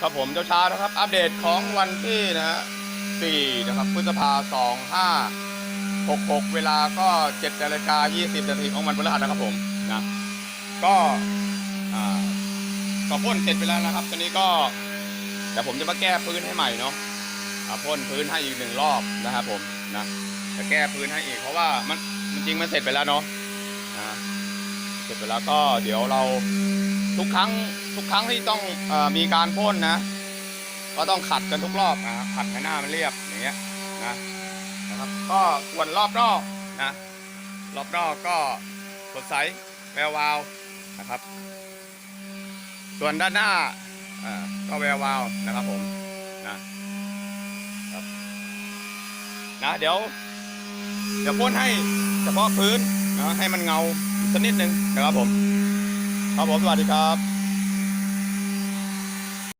ครับผมเจ้าช้านะครับ อัปเดตของวันที่นะฮะสี่นะครับพฤษภาสองห้าหกหกเวลาก็เจ็ดนาฬิกายี่สิบนาทีของวันพฤหัสนะครับผมนะก็อ่าก็พ่นเสร็จไปแล้วนะครับ ตอนนี้ก็เดี๋ยวผมจะมาแก้พื้นให้ใหม่เนาะอ่าพ่นพื้นให้อีกหนึ่งรอบนะครับผมนะจะแก้พื้นให้อีกเพราะว่ามันจริงมันเสร็จไปแล้วเนาะ สร็จไปแล้วก็เดี๋ยวเราทุกครั้งทุกครั้งที่ต้องอมีการพ่นนะ ก็ต้องขัดกันทุกรอบนะขัดให้หน้ามันเรียบอย่างเงี้ยนะนะครับ ก็กวนรอบนอกนะรอบนอกก็สดใสแวววาวนะครับ ส่วนด้านหน้าอ่าก็แวววาวนะครับผมนะครับนะเดี๋ยวเดี๋ยวพ่นให้เฉพาะพื้นนะให้มันเงา สักนิดนึงนะครับผม ครับผมสวัสดีครับ